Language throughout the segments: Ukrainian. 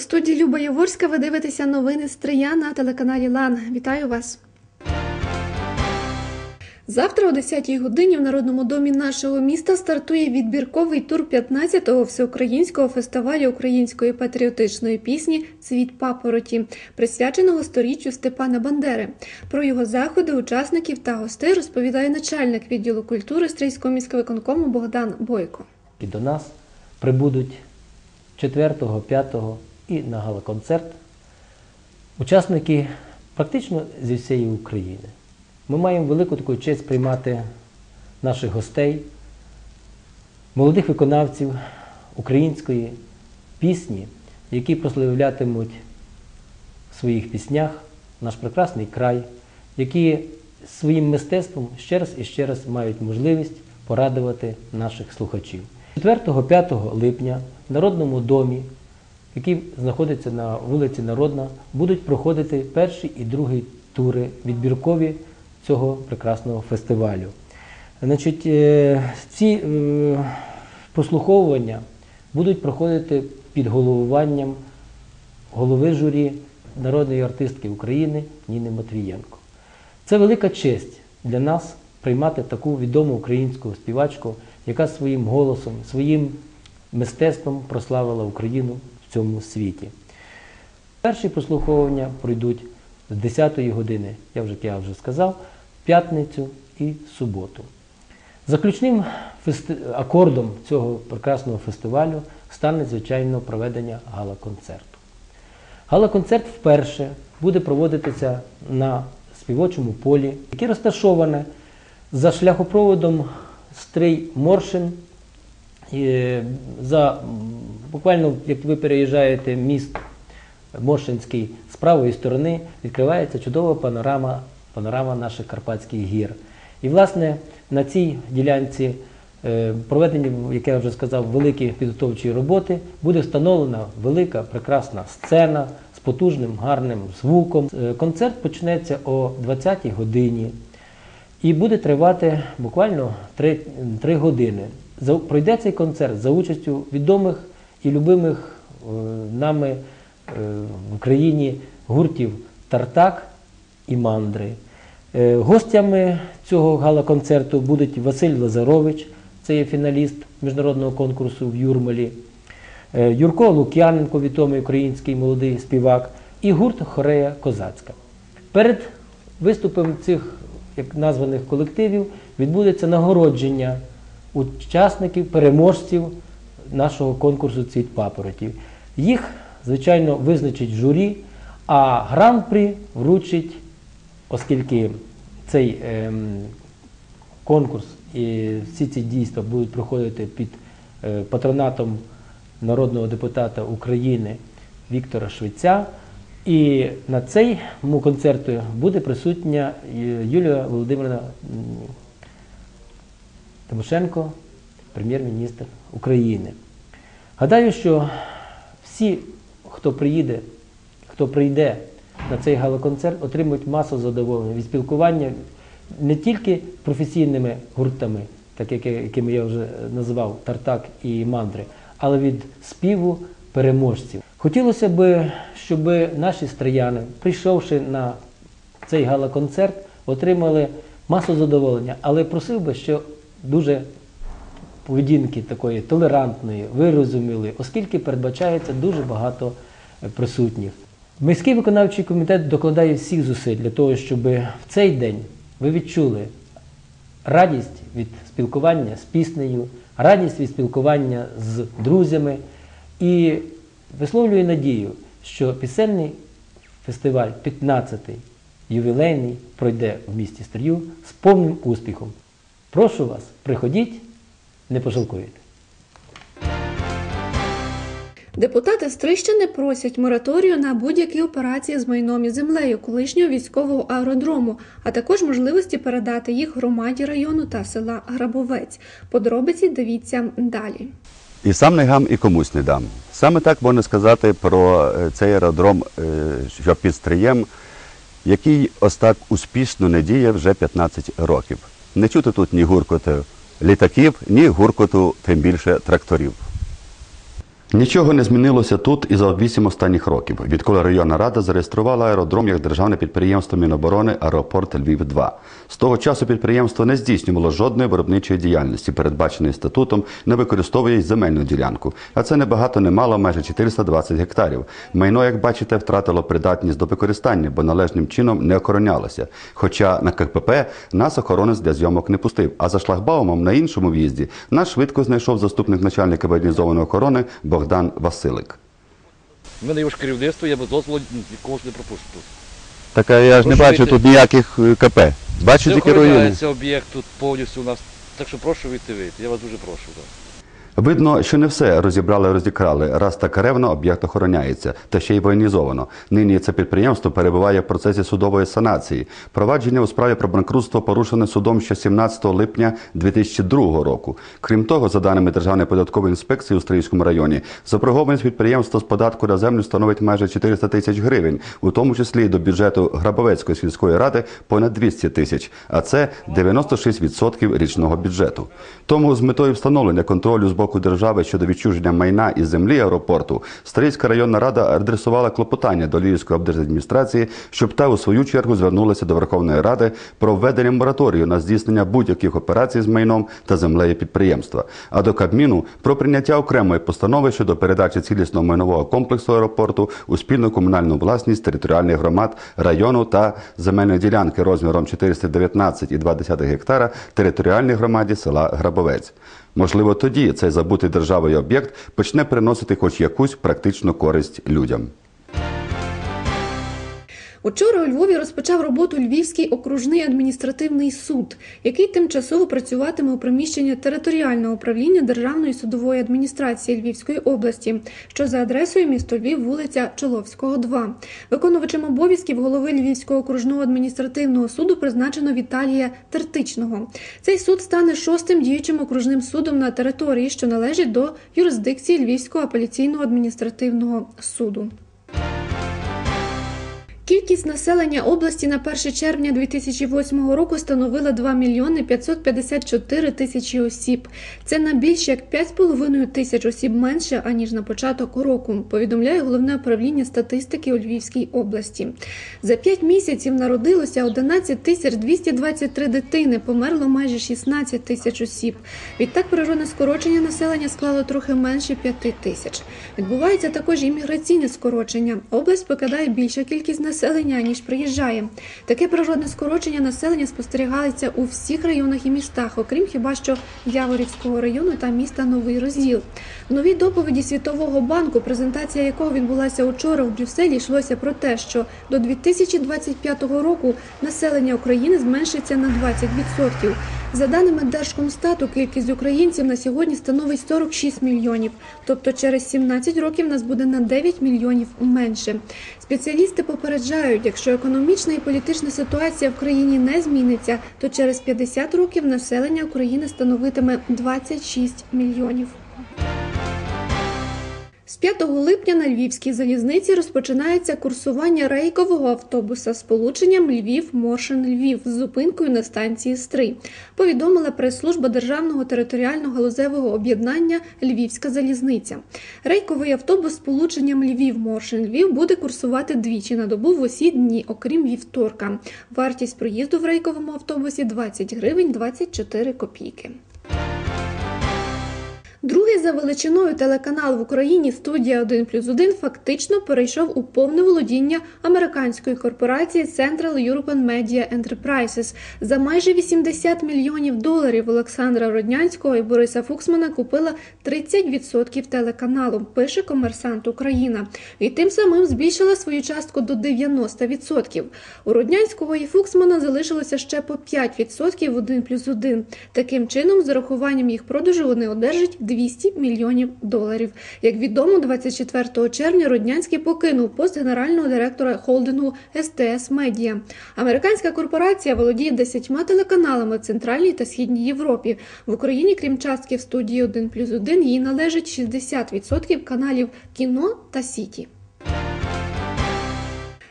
студії Люба Яворська ви дивитеся новини Стрия на телеканалі Лан. Вітаю вас. Завтра о 10-й годині в Народному домі нашого міста стартує відбірковий тур 15-го всеукраїнського фестивалю української патріотичної пісні Цвіт папороті, присвяченого сторіччю Степана Бандери. Про його заходи, учасників та гостей розповідає начальник відділу культури Стрийського міськвиконкому Богдан Бойко. І до нас прибудуть 4, 5 і на гала-концерт учасники практично зі всієї України. Ми маємо велику таку честь приймати наших гостей, молодих виконавців української пісні, які прославлятимуть в своїх піснях наш прекрасний край, які своїм мистецтвом ще раз і ще раз мають можливість порадувати наших слухачів. 4-5 липня в Народному домі, який знаходиться на вулиці Народна, будуть проходити перший і другий тури відбіркові цього прекрасного фестивалю. Значить, е, ці е, прослуховування будуть проходити під головуванням голови журі народної артистки України Ніни Матвієнко. Це велика честь для нас приймати таку відому українську співачку, яка своїм голосом, своїм мистецтвом прославила Україну цьому світі. Перші прослуховування пройдуть з 10-ї години, я вже, я вже сказав, п'ятницю і суботу. Заключним акордом цього прекрасного фестивалю стане, звичайно, проведення гала-концерту. Гала-концерт вперше буде проводитися на співочому полі, яке розташоване за шляхопроводом Стрий Моршин. За, буквально, як ви переїжджаєте міст Моршинський, з правої сторони відкривається чудова панорама, панорама наших Карпатських гір. І, власне, на цій ділянці е, проведені, як я вже сказав, великі підготовчі роботи, буде встановлена велика, прекрасна сцена з потужним, гарним звуком. Е, Концерт почнеться о 20-й годині і буде тривати буквально 3, 3 години. Пройде цей концерт за участю відомих і любимих е, нами е, в Україні гуртів Тартак і Мандри. Е, Гостями цього гала-концерту будуть Василь Лазарович, це є фіналіст міжнародного конкурсу в Юрмалі, Юрко Лук'яненко, відомий український молодий співак, і гурт Хорея Козацька. Перед виступом цих як названих колективів відбудеться нагородження учасників, переможців нашого конкурсу Цвіт папоротів. Їх, звичайно, визначить журі, а гран-прі вручить, оскільки цей ем, конкурс і всі ці дійства будуть проходити під е, патронатом народного депутата України Віктора Швеця. І на цьому концерту буде присутня е, Юлія Володимирівна Тимошенко, прем'єр-міністр України. Гадаю, що всі, хто приїде, хто прийде на цей галоконцерт, отримують масу задоволення від спілкування не тільки професійними гуртами, так як, якими я вже називав Тартак і Мандри, але від співу переможців. Хотілося б, щоб наші стрияни, прийшовши на цей гала-концерт, отримали масу задоволення, але просив би, що дуже поведінки такої толерантної, вирозумілої, оскільки передбачається дуже багато е, присутніх. Міський виконавчий комітет докладає всіх зусиль для того, щоб в цей день ви відчули радість від спілкування з піснею, радість від спілкування з друзями і висловлюю надію, що пісенний фестиваль 15-й ювілейний пройде в місті Стрію з повним успіхом. Прошу вас, приходіть, не пожалкуєте. Депутати Стрищини просять мораторію на будь-які операції з майном і землею колишнього військового аеродрому, а також можливості передати їх громаді району та села Грабовець. Подробиці дивіться далі. І сам не гам, і комусь не дам. Саме так можна сказати про е, цей аеродром, е, що під Стриєм, який ось так успішно не діє вже 15 років. Не чути тут ні гуркоту літаків, ні гуркоту, тим більше тракторів. Нічого не змінилося тут і за вісім останніх років, відколи районна рада зареєструвала аеродром як державне підприємство Міноборони Аеропорт Львів 2 З того часу підприємство не здійснювало жодної виробничої діяльності, передбаченої статутом, не використовує земельну ділянку. А це небагато не мало, майже 420 гектарів. Майно, як бачите, втратило придатність до використання, бо належним чином не охоронялося. Хоча на КПП нас охоронець для зйомок не пустив. А за шлагбаумом на іншому в'їзді нас швидко знайшов заступник начальника воєнізованої охорони Богдан Василик. У мене є ж керівництво, я без дозволу нікого ж не пропущу тут. Так я ж не бачу тут ніяких е, КП. Бачу Це охороняється об'єкт тут повністю у нас. Так що прошу вийти вийти. Я вас дуже прошу. Так. Видно, що не все розібрали, розікрали, раз так ревно об'єкт охороняється, та ще й воєнізовано. Нині це підприємство перебуває в процесі судової санації. Провадження у справі про банкрутство порушене судом ще 17 липня 2002 року. Крім того, за даними Державної податкової інспекції у Стрийському районі, заборгованість підприємства з податку на землю становить майже 400 тисяч гривень, у тому числі до бюджету Грабовецької сільської ради понад 200 тисяч, а це 96% річного бюджету. Тому з метою встановлення контролю з боку держави щодо відчуження майна і землі аеропорту, Стрийська районна рада адресувала клопотання до Львівської облдержадміністрації, щоб та у свою чергу звернулася до Верховної Ради про введення мораторію на здійснення будь-яких операцій з майном та землею підприємства, а до Кабміну про прийняття окремої постанови щодо передачі цілісного майнового комплексу аеропорту у спільну комунальну власність територіальних громад району та земельної ділянки розміром 419,2 гектара територіальній громаді села Грабовець. Можливо, тоді цей забутий державою об'єкт почне приносити хоч якусь практичну користь людям. Учора у Львові розпочав роботу Львівський окружний адміністративний суд, який тимчасово працюватиме у приміщенні територіального управління Державної судової адміністрації Львівської області, що за адресою місто Львів, вулиця Чоловського, 2. Виконувачем обов'язків голови Львівського окружного адміністративного суду призначено Віталія Тертичного. Цей суд стане шостим діючим окружним судом на території, що належить до юрисдикції Львівського апеляційного адміністративного суду. Кількість населення області на 1 червня 2008 року становила 2 мільйони 554 тисячі осіб. Це на більш як 5,5 тисяч осіб менше аніж на початок року. Повідомляє головне управління статистики у Львівській області. За 5 місяців народилося 11 тисяч 223 дитини. Померло майже 16 тисяч осіб. Відтак природне скорочення населення склало трохи менше 5 тисяч. Відбувається також імміграційне скорочення. Область покидає більша кількість населення населення, ніж приїжджає. Таке природне скорочення населення спостерігається у всіх районах і містах, окрім хіба що Яворівського району та міста Новий Розділ. В новій доповіді Світового банку, презентація якого відбулася учора в Брюсселі, йшлося про те, що до 2025 року населення України зменшиться на 20%. За даними Держкомстату, кількість українців на сьогодні становить 46 мільйонів. Тобто через 17 років нас буде на 9 мільйонів менше. Спеціалісти попереджають, якщо економічна і політична ситуація в країні не зміниться, то через 50 років населення України становитиме 26 мільйонів. З 5 липня на Львівській залізниці розпочинається курсування рейкового автобуса з полученням Львів-Моршин-Львів з зупинкою на станції Стрий, повідомила прес-служба Державного територіального галузевого об'єднання Львівська залізниця. Рейковий автобус з полученням Львів-Моршин-Львів буде курсувати двічі на добу в усі дні, окрім вівторка. Вартість проїзду в рейковому автобусі 20 гривень 24 копійки. Другий за величиною телеканал в Україні студія 1 плюс 1 фактично перейшов у повне володіння американської корпорації Central European Media Enterprises. За майже 80 мільйонів доларів Олександра Роднянського і Бориса Фуксмана купила 30% телеканалу. Пише Комерсант Україна, і тим самим збільшила свою частку до 90%. У Роднянського і Фуксмана залишилося ще по 5% в 1 плюс 1. Таким чином, з урахуваннем їх продажу вони одержать 200 мільйонів доларів. Як відомо, 24 червня Роднянський покинув пост генерального директора холдингу СТС Медіа. Американська корпорація володіє 10 телеканалами в Центральній та Східній Європі. В Україні, крім частки в студії 1 плюс 1, їй належить 60% каналів кіно та сіті.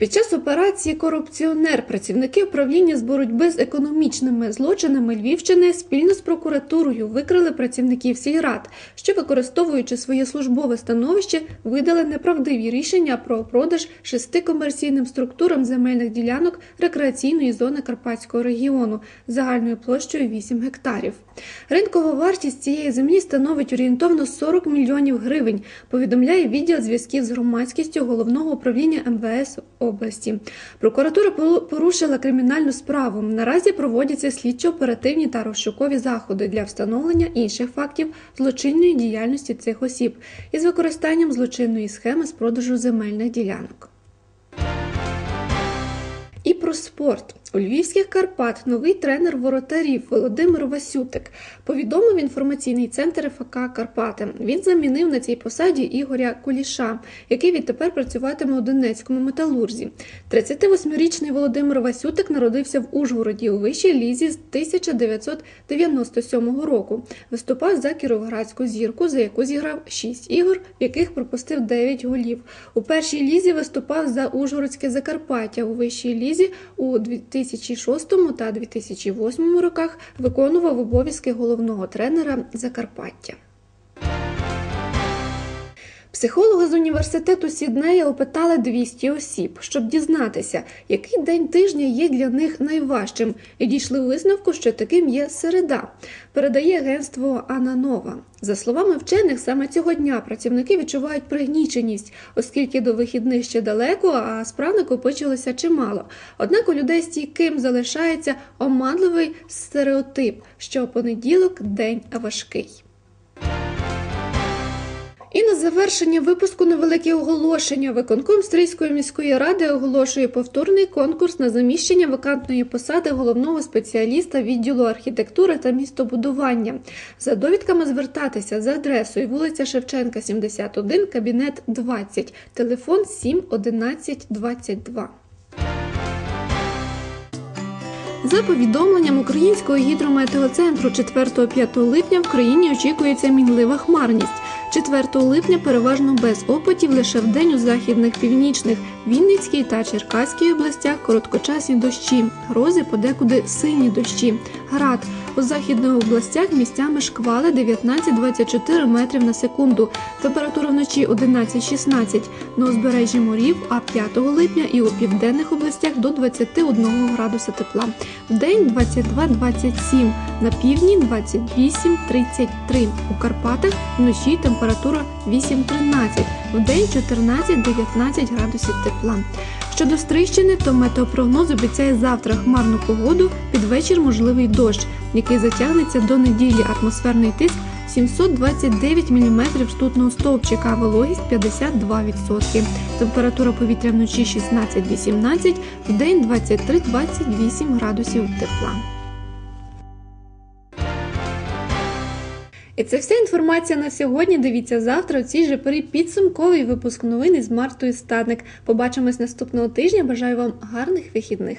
Під час операції Корупціонер працівники управління з боротьби з економічними злочинами Львівщини спільно з прокуратурою викрили працівників сільрад, що, використовуючи своє службове становище, видали неправдиві рішення про продаж шести комерційним структурам земельних ділянок рекреаційної зони Карпатського регіону загальною площею 8 гектарів. Ринкова вартість цієї землі становить орієнтовно 40 мільйонів гривень, повідомляє відділ зв'язків з громадськістю головного управління МВС області. Прокуратура порушила кримінальну справу. Наразі проводяться слідчо-оперативні та розшукові заходи для встановлення інших фактів злочинної діяльності цих осіб із використанням злочинної схеми з продажу земельних ділянок. Про спорт у львівських Карпат новий тренер воротарів Володимир Васютик повідомив інформаційний центр ФК Карпати. Він замінив на цій посаді Ігоря Куліша, який відтепер працюватиме у Донецькому металурзі. 38-річний Володимир Васютик народився в Ужгороді у вищій лізі з 1997 року. Виступав за кіровоградську зірку, за яку зіграв 6 ігор, в яких пропустив 9 голів. У першій лізі виступав за Ужгородське Закарпаття. У вищій лізі у 2006 та 2008 роках виконував обов'язки головного тренера Закарпаття. Психологи з університету Сіднея опитали 200 осіб, щоб дізнатися, який день тижня є для них найважчим, і дійшли висновку, що таким є середа. Передає агентство Ананова. За словами вчених, саме цього дня працівники відчувають пригніченість, оскільки до вихідних ще далеко, а справ накопичилося чимало. Однак у людей стійким залишається оманливий стереотип, що понеділок день важкий. І на завершення випуску невелике оголошення. Виконком Стрийської міської ради оголошує повторний конкурс на заміщення вакантної посади головного спеціаліста відділу архітектури та містобудування. За довідками звертатися за адресою вулиця Шевченка, 71, кабінет 20, телефон 7 11 22. За повідомленням Українського гідрометеоцентру 4-5 липня в країні очікується мінлива хмарність. 4 липня переважно без опадів лише вдень у західних північних Вінницькій та Черкаській областях короткочасні дощі, грози подекуди сині дощі, град. У західних областях місцями шквали 19-24 метрів на секунду. Температура вночі 11-16, на узбережжі морів, а 5 липня і у південних областях до 21 градуса тепла. Вдень 22-27, на півдні 28-33. У Карпатах вночі температура 8-13, вдень 14-19 градусів тепла. Щодо Стрищини, то метеопрогноз обіцяє завтра хмарну погоду, під вечір можливий дощ, який затягнеться до неділі. Атмосферний тиск 729 мм ртутного стовпчика, вологість 52%. Температура повітря вночі 16-18, в день 23-28 градусів тепла. І це вся інформація на сьогодні. Дивіться завтра. У цій же порі підсумковий випуск новини з Мартою Стадник. Побачимось наступного тижня. Бажаю вам гарних вихідних.